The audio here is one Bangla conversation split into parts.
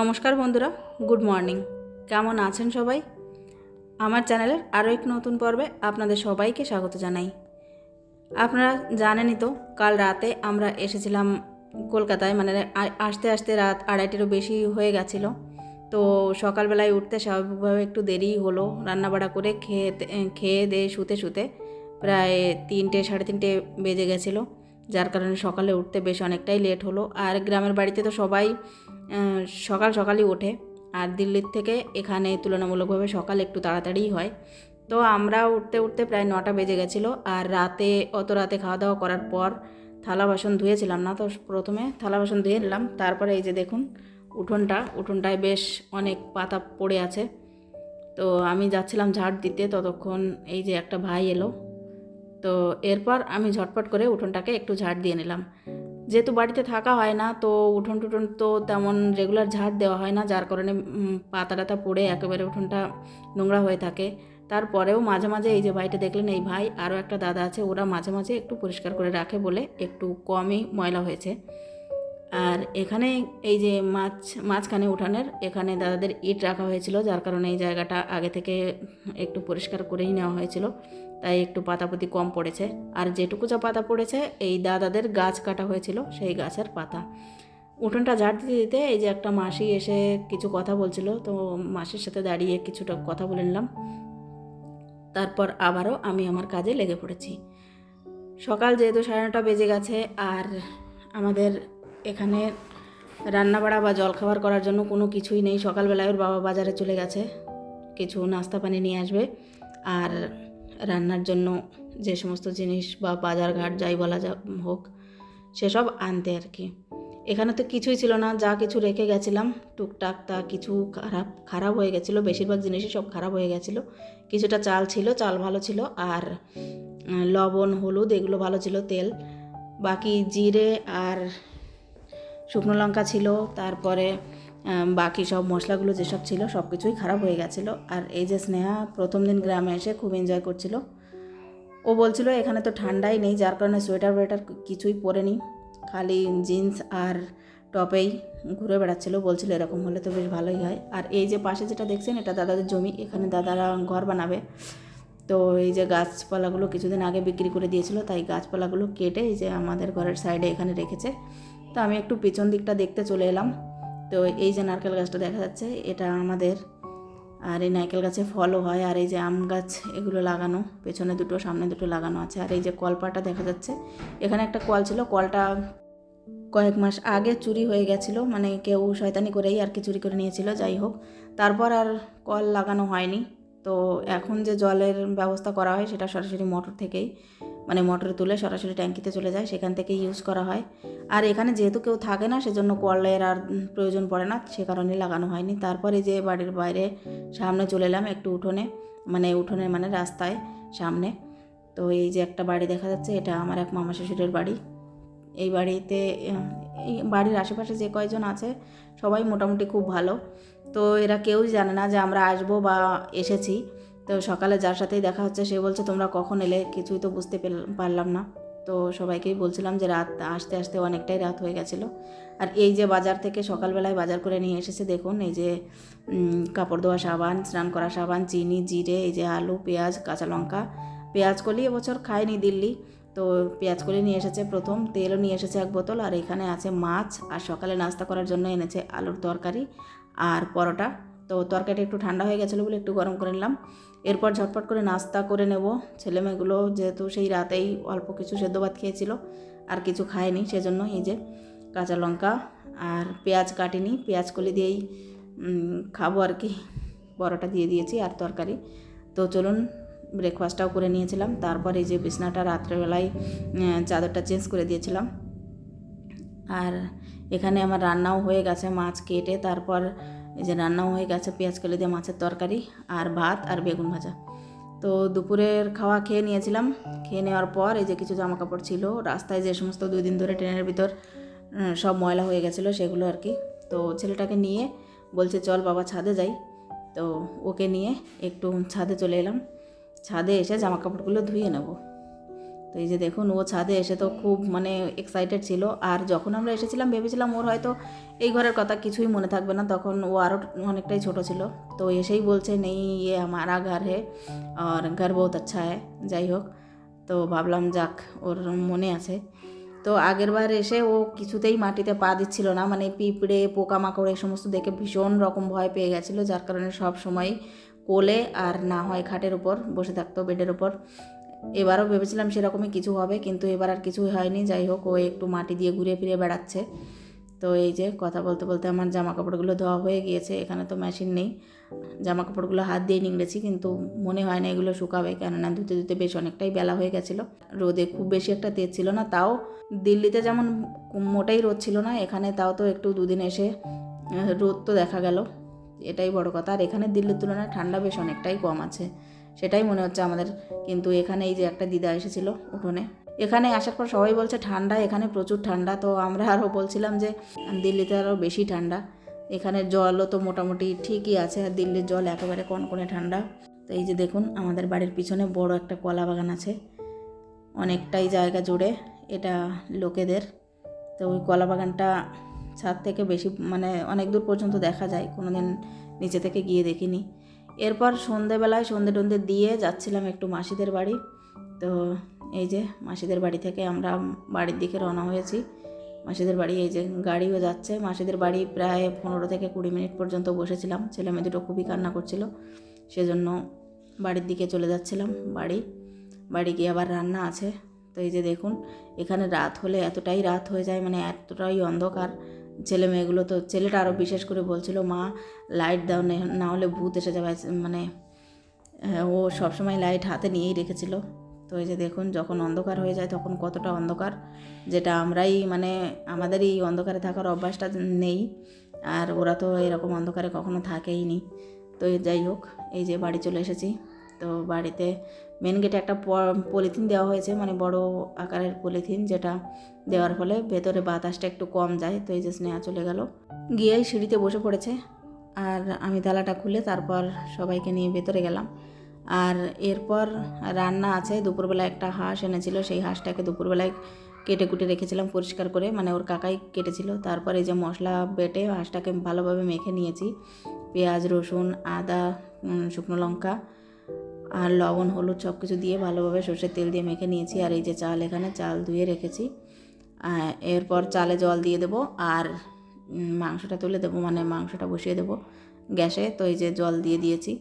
নমস্কার বন্ধুরা, গুড মর্নিং। কেমন আছেন সবাই? আমার চ্যানেলের আরও এক নতুন পর্বে আপনাদের সবাইকে স্বাগত জানাই। আপনারা জানেনই তো, কাল রাতে আমরা এসেছিলাম কলকাতায় মানে আসতে আসতে রাত আড়াইটেরও বেশি হয়ে গেছিল। তো সকালবেলায় উঠতে স্বাভাবিকভাবে একটু দেরিই হলো, রান্নাবাড়া করে খেয়ে খেয়ে দিয়ে শুতে শুতে প্রায় তিনটে, সাড়ে তিনটে বেজে গেছিল। যার কারণে সকালে উঠতে বেশ অনেকটাই লেট হলো। আর গ্রামের বাড়িতে তো সবাই সকাল সকালই ওঠে। আর দিল্লির থেকে এখানে তুলনামূলকভাবে সকাল একটু তাড়াতাড়িই হয়। তো আমরা উঠতে উঠতে প্রায় নটা বেজে গেছিল আর রাতে, অত রাতে খাওয়া দাওয়া করার পর থালা বাসন ধুয়েছিলাম না। তো প্রথমে থালা বাসন ধুয়ে নিলাম, তারপরে এই যে দেখুন উঠোনটা, উঠোনটায় বেশ অনেক পাতা পড়ে আছে। তো আমি যাচ্ছিলাম ঝাড় দিতে, ততক্ষণ এই যে একটা ভাই এলো। তো এরপর আমি ঝটপট করে উঠোনটাকে একটু ঝাড় দিয়ে নিলাম। যেহেতু বাড়িতে থাকা হয় না, তো উঠোন টুঠোন তো তেমন রেগুলার ঝাড় দেওয়া হয় না, যার কারণে পাতা টাতা পড়ে একেবারে উঠোনটা নোংরা হয়ে থাকে। তারপরেও মাঝে মাঝে এই যে ভাইটা দেখলেন, এই ভাই আরও একটা দাদা আছে, ওরা মাঝে মাঝে একটু পরিষ্কার করে রাখে বলে একটু কমই ময়লা হয়েছে। আর এখানে এই যে মাছ, মাঝখানে উঠানের, এখানে দাদাদের ইট রাখা হয়েছিল, যার কারণে এই জায়গাটা আগে থেকে একটু পরিষ্কার করেই নেওয়া হয়েছিল। তাই একটু পাতাপতি কম পড়েছে। আর যেটুকু যা পাতা পড়েছে, এই দাদাদের গাছ কাটা হয়েছিল, সেই গাছের পাতা। উঠোনটা ঝাড় দিতে দিতে এই যে একটা মাসি এসে কিছু কথা বলছিল, তো মাসির সাথে দাঁড়িয়ে কিছুটা কথা বলে নিলাম। তারপর আবারও আমি আমার কাজে লেগে পড়েছি। সকাল যেহেতু সাড়ে নটা বেজে গেছে, আর আমাদের এখানে রান্নাবাড়া বা জলখাবার করার জন্য কোনো কিছুই নেই। সকালবেলায় ওর বাবা বাজারে চলে গেছে, কিছু নাস্তা পানি নিয়ে আসবে। আর রান্নার জন্য যে সমস্ত জিনিস বা বাজার ঘাট যাই বলা যা হোক, সেসব আনতে আর কি। এখানে তো কিছুই ছিল না, যা কিছু রেখে গেছিলাম, টুকটাক তা কিছু খারাপ খারাপ হয়ে গেছিল, বেশিরভাগ জিনিসই সব খারাপ হয়ে গেছিল। কিছুটা চাল ছিল, চাল ভালো ছিল, আর লবণ, হলুদ, এগুলো ভালো ছিল, তেল। বাকি জিরে আর শুকনো লঙ্কা ছিল, তারপরে বাকি সব মশলাগুলো যেসব ছিল, সব কিছুই খারাপ হয়ে গেছিল। আর এই যে স্নেহা প্রথম দিন গ্রামে এসে খুব এনজয় করছিল। ও বলছিল, এখানে তো ঠান্ডাই নেই, যার কারণে সোয়েটার ওয়েটার কিছুই পরেনি খালি জিন্স আর টপেই ঘুরে বেড়াচ্ছিল। বলছিল, এরকম হলে তো বেশ ভালোই হয়। আর এই যে পাশে যেটা দেখছেন, এটা দাদাদের জমি। এখানে দাদারা ঘর বানাবে। তো এই যে গাছপালাগুলো কিছুদিন আগে বিক্রি করে দিয়েছিল, তাই গাছপালাগুলো কেটে এই যে আমাদের ঘরের সাইডে এখানে রেখেছে। তো আমি একটু পিছন দিকটা দেখতে চলে এলাম। তো এই যে নারকেল গাছটা দেখা যাচ্ছে, এটা আমাদের, আর এই নারকেল গাছে ফলও হয়, আর এই যে আম গাছ এগুলো লাগানো, পেছনে দুটো, সামনে দুটো লাগানো আছে, আর এই যে কলপাটা দেখা যাচ্ছে। এখানে একটা কল ছিল, কলটা কয়েক মাস আগে চুরি হয়ে গেছিল মানে কেউ শয়তানি করেই আর কি চুরি করে নিয়েছিল, যাই হোক। তারপর আর কল লাগানো হয়নি, তো এখন যে জলের ব্যবস্থা করা হয়, সেটা সরাসরি মোটর থেকেই মানে মোটরে তুলে সরাসরি ট্যাঙ্কিতে চলে যায়, সেখান থেকেই ইউজ করা হয়। আর এখানে যেহেতু কেউ থাকে না, সেজন্য কলের আর প্রয়োজন পড়ে না, সে কারণে লাগানো হয়নি। তারপরে যে বাড়ির বাইরে সামনে চলে এলাম, একটু উঠোনে মানে উঠোনে মানে রাস্তায় সামনে। তো এই যে একটা বাড়ি দেখা যাচ্ছে, এটা আমার এক মামা শ্বশুরের বাড়ি। এই বাড়িতে, এই বাড়ির আশেপাশে যে কয়জন আছে, সবাই মোটামুটি খুব ভালো। তো এরা কেউই জানে না যে আমরা আসব বা এসেছি। তো সকালে যার সাথেই দেখা হচ্ছে, সে বলছে, তোমরা কখন এলে? কিছুই তো বুঝতে পারলাম না। তো সবাইকেই বলছিলাম যে, রাত আসতে আসতে অনেকটাই রাত হয়ে গেছিল। আর এই যে বাজার থেকে সকালবেলায় বাজার করে নিয়ে এসেছে, দেখুন, এই যে কাপড় ধোয়া সাবান, স্নান করা সাবান, চিনি, জিরে, এই যে আলু, পেঁয়াজ, কাঁচা লঙ্কা। পেঁয়াজ কলি এবছর খায়নি দিল্লি। তো পেঁয়াজ কলি নিয়ে এসেছে প্রথম, তেলও নিয়ে এসেছে এক বোতল, আর এখানে আছে মাছ, আর সকালে নাস্তা করার জন্য এনেছে আলুর তরকারি আর পরোটা। তো তরকারিটা একটু ঠান্ডা হয়ে গেছিল বলে একটু গরম করে নিলাম। এরপর ঝটপট করে নাস্তা করে নেব। ছেলেমেয়েগুলো যেহেতু সেই রাতেই অল্প কিছু সেদ্ধ ভাত খেয়েছিল, আর কিছু খায়নি সেজন্য এই যে কাঁচা লঙ্কা আর পেঁয়াজ কাটিনি। পেঁয়াজ কলি দিয়েই খাব আর কি। পরোটা দিয়ে দিয়েছি আর তরকারি। তো চলুন ব্রেকফাস্টটাও করে নিয়েছিলাম। তারপর এই যে বিছনাটা রাত্রেবেলায় চাদরটা চেঞ্জ করে দিয়েছিলাম। আর এখানে আমার রান্নাও হয়ে গেছে মাছ কেটে। তারপর এই যে রান্নাও হয়ে গেছে, পেঁয়াজ, কলি দিয়ে মাছের তরকারি আর ভাত আর বেগুন ভাজা। তো দুপুরের খাওয়া খেয়ে নিয়েছিলাম। খেয়ে নেওয়ার পর এই যে কিছু জামা কাপড় ছিল, রাস্তায় যে সমস্ত দুই দিন ধরে ট্রেনের ভিতর সব ময়লা হয়ে গেছিল সেগুলো আর কি। তো ছেলেটাকে নিয়ে বলছে, চল বাবা ছাদে যাই। তো ওকে নিয়ে একটু ছাদে চলে এলাম। ছাদে এসে জামা কাপড়গুলো ধুয়ে নেব। তো এই যে দেখুন, ও ছাদে এসে তো খুব মানে এক্সাইটেড ছিল। আর যখন আমরা এসেছিলাম, ভেবেছিলাম ওর হয়তো এই ঘরের কথা কিছুই মনে থাকবে না। তখন ও আরও অনেকটাই ছোট ছিল। তো এসেই বলছে, নেই ইয়ে আমারা ঘর হে, আর ঘর বহুত আচ্ছা হ্যায়, যাই হোক। তো ভাবলাম, যাক, ওর মনে আছে। তো আগের বার এসে ও কিছুতেই মাটিতে পা দিচ্ছিল না। মানে পিঁপড়ে, পোকামাকড় এ সমস্ত দেখে ভীষণ রকম ভয় পেয়ে গেছিল। যার কারণে সব সময় কোলে আর না হয় খাটের উপর বসে থাকতো বেডের উপর। এবারও ভেবেছিলাম সেরকমই কিছু হবে, কিন্তু এবার আর কিছুই হয়নি। যাই হোক, ও একটু মাটি দিয়ে ঘুরে ফিরে বেড়াচ্ছে। তো এই যে কথা বলতে বলতে আমার জামা কাপড়গুলো ধোয়া হয়ে গিয়েছে, এখানে তো মেশিন নেই। জামা কাপড়গুলো হাত দিয়ে নিংড়েছি, কিন্তু মনে হয় না এগুলো শুকাবে, কেননা ধুতে ধুতে বেশ অনেকটাই বেলা হয়ে গেছিল। রোদে খুব বেশি একটা তেজ ছিল না, তাও দিল্লিতে যেমন মোটাই রোদ ছিল না, এখানে তাও তো একটু দুদিন এসে, রোদ তো দেখা গেল। এটাই বড় কথা। আর এখানে দিল্লির তুলনায় ঠান্ডা বেশ অনেকটাই কম আছে। সেটাই মনে হচ্ছে আমাদের। কিন্তু এখানে এই যে একটা দিদা এসেছিল উঠোনে। এখানে আসার পর সবাই বলছে ঠান্ডা, এখানে প্রচুর ঠান্ডা। তো আমরা আরও বলছিলাম যে দিল্লিতে আরও বেশি ঠান্ডা। এখানের জলও তো মোটামুটি ঠিকই আছে, আর দিল্লির জল একেবারে কনকনে ঠান্ডা। তো এই যে দেখুন, আমাদের বাড়ির পিছনে বড় একটা কলা বাগান আছে। অনেকটাই জায়গা জুড়ে এটা লোকেদের। তো ওই কলা বাগানটা ছাদ থেকে বেশি মানে অনেক দূর পর্যন্ত দেখা যায়। কোনো দিন নিচে থেকে গিয়ে দেখিনি। এরপর সন্ধেবেলায় সন্ধে টন্ধে দিয়ে যাচ্ছিলাম একটু মাসিদের বাড়ি। তো এই যে মাসিদের বাড়ি থেকে আমরা বাড়ির দিকে রওনা হয়েছি। মাসিদের বাড়ি এই যে গাড়িও যাচ্ছে। মাসিদের বাড়ি প্রায় পনেরো থেকে কুড়ি মিনিট পর্যন্ত বসেছিলাম। ছেলে মেয়ে দুটো খুবই কান্না করছিল। সেজন্য বাড়ির দিকে চলে যাচ্ছিলাম বাড়ি। বাড়ি গিয়ে আবার রান্না আছে। তো এই যে দেখুন, এখানে রাত হলে এতটাই রাত হয়ে যায় মানে এতটাই অন্ধকার। ছেলে মেয়েগুলো তো ছেলেটা আরও বিশেষ করে বলছিল মা লাইট দাও নে- হলে ভূত এসে যাবে। মানে হ্যাঁ, ও সবসময় লাইট হাতে নিয়েই রেখেছিল। তো এই যে দেখুন যখন অন্ধকার হয়ে যায় তখন কতটা অন্ধকার যেটা আমরাই মানে আমাদের এই অন্ধকারে থাকার অভ্যাসটা নেই। আর ওরা তো এরকম অন্ধকারে কখনো থাকেই নি। তো যাই হোক এই যে বাড়ি চলে এসেছি। তো বাড়িতে মেন গেটে একটা পলিথিন দেওয়া হয়েছে মানে বড় আকারের পলিথিন যেটা দেওয়ার ফলে ভেতরে বাতাসটা একটু কম যায়, তো এই যে স্নেহা চলে গেল। গিয়েই সিঁড়িতে বসে পড়েছে, আর আমি তালাটা খুলে তারপর সবাইকে নিয়ে ভেতরে গেলাম। আর এরপর রান্না আছে, দুপুরবেলা একটা হাঁস এনেছিল, সেই হাঁসটাকে দুপুরবেলায় কেটে কুটে রেখেছিলাম পরিষ্কার করে মানে ওর কাকাই কেটেছিল। তারপর এই যে মশলা বেটে হাঁসটাকে ভালোভাবে মেখে নিয়েছি, পেঁয়াজ, রসুন, আদা শুকনো লঙ্কা আর লবণ, হলুদ সব কিছু দিয়ে ভালোভাবে সর্ষের তেল দিয়ে মেখে নিয়েছি। আর এই যে চাল, এখানে চাল ধুয়ে রেখেছি। এরপর চালে জল দিয়ে দেবো আর মাংসটা তুলে দেবো মানে মাংসটা বসিয়ে দেবো গ্যাসে। তো এই যে জল দিয়ে দিয়েছি।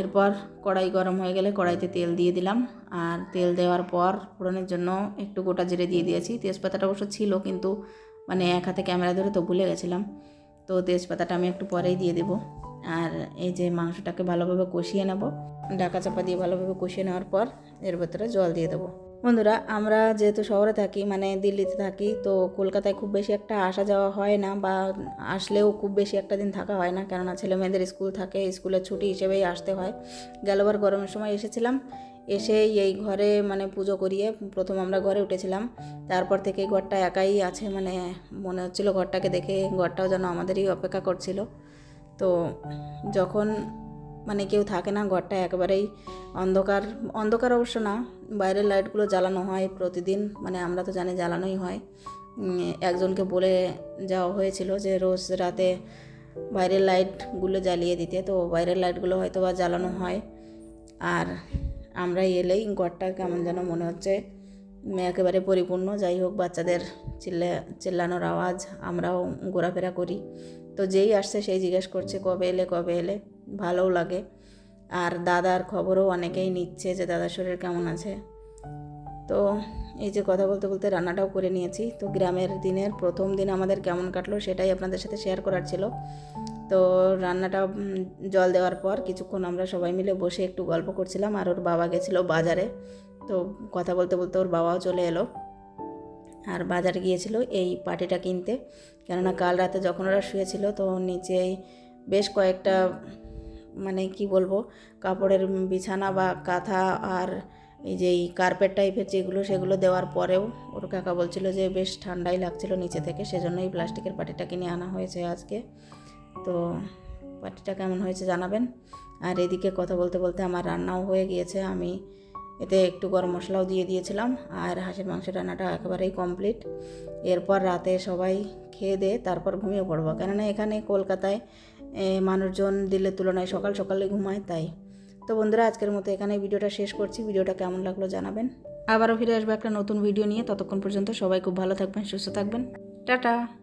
এরপর কড়াই গরম হয়ে গেলে কড়াইতে তেল দিয়ে দিলাম। আর তেল দেওয়ার পর ফোড়নের জন্য একটু গোটা জিরে দিয়ে দিয়েছি। তেজপাতাটা অবশ্য ছিল কিন্তু মানে এক হাতে ক্যামেরা ধরে তো ভুলে গেছিলাম। তো তেজপাতাটা আমি একটু পরেই দিয়ে দেবো। আর এই যে মাংসটাকে ভালোভাবে কষিয়ে নেব। ঢাকা চাপা দিয়ে ভালোভাবে কষিয়ে নেওয়ার পর এর ভেতরে জল দিয়ে দেবো। বন্ধুরা, আমরা যেহেতু শহরে থাকি মানে দিল্লিতে থাকি, তো কলকাতায় খুব বেশি একটা আসা যাওয়া হয় না বা আসলেও খুব বেশি একটা দিন থাকা হয় না। কেননা ছেলে মেয়েদের স্কুল থাকে স্কুলের ছুটি হিসেবেই আসতে হয়। গেলবার গরমের সময় এসেছিলাম এসে এই ঘরে মানে পুজো করিয়ে প্রথম আমরা ঘরে উঠেছিলাম। তারপর থেকে ঘরটা একাই আছে মানে মনে হচ্ছিল ঘরটাকে দেখে, ঘরটাও যেন আমাদেরই অপেক্ষা করছিল। তো যখন মানে কেউ থাকে না ঘরটা একেবারেই অন্ধকার অন্ধকার অবশ্য না, বাইরের লাইটগুলো জ্বালানো হয় প্রতিদিন মানে আমরা তো জানি জ্বালানোই হয়। একজনকে বলে যাওয়া হয়েছিল যে রোজ রাতে বাইরের লাইটগুলো জ্বালিয়ে দিতে, তো বাইরের লাইটগুলো হয়তো বা জ্বালানো হয়। আর আমরা এলেই ঘরটা কেমন যেন মনে হচ্ছে একেবারে পরিপূর্ণ, যাই হোক বাচ্চাদের চিল্লা, চিল্লানোর আওয়াজ, আমরাও ঘোরাফেরা করি। তো যেই আসছে সেই জিজ্ঞেস করছে, কবে এলে কবে এলে? ভালোও লাগে। আর দাদার খবরও অনেকেই নিচ্ছে যে, দাদার শরীর কেমন আছে? তো এই যে কথা বলতে বলতে রান্নাটাও করে নিয়েছি। তো গ্রামের দিনের প্রথম দিন আমাদের কেমন কাটলো সেটাই আপনাদের সাথে শেয়ার করার ছিল। তো রান্নাটা জল দেওয়ার পর কিছুক্ষণ আমরা সবাই মিলে বসে একটু গল্প করছিলাম। আর ওর বাবা গেছিল বাজারে। তো কথা বলতে বলতে ওর বাবাও চলে এলো। আর বাজার গিয়েছিল এই পাটিটা কিনতে। কেননা কাল রাতে যখন ওরা শুয়েছিল, তো নিচেই বেশ কয়েকটা মানে কি বলব, কাপড়ের বিছানা বা কাঁথা আর এই যে এই কার্পেট টাইপের যেগুলো, সেগুলো দেওয়ার পরেও ওর কাকা বলছিল যে বেশ ঠান্ডাই লাগছিল নিচে থেকে সেজন্য এই প্লাস্টিকের পাটিটা কিনে আনা হয়েছে আজকে। তো পাটিটা কেমন হয়েছে জানাবেন। আর এদিকে কথা বলতে বলতে আমার রান্নাও হয়ে গিয়েছে। আমি এতে একটু গরম মশলাও দিয়ে দিয়েছিলাম আর হাঁসের মাংস রান্নাটা একেবারেই কমপ্লিট। এরপর রাতে সবাই খেয়ে দিয়ে তারপর ঘুমিয়ে পড়ব। কেননা এখানে কলকাতায় মানুষজন দিল্লির তুলনায় সকাল সকালে ঘুমায়, তাই। তো বন্ধুরা, আজকের মতো এখানে ভিডিওটা শেষ করছি। ভিডিওটা কেমন লাগল জানাবেন। আবারও ফিরে আসবে একটা নতুন ভিডিও নিয়ে। ততক্ষণ পর্যন্ত সবাই খুব ভালো থাকবেন, সুস্থ থাকবেন। টাটা!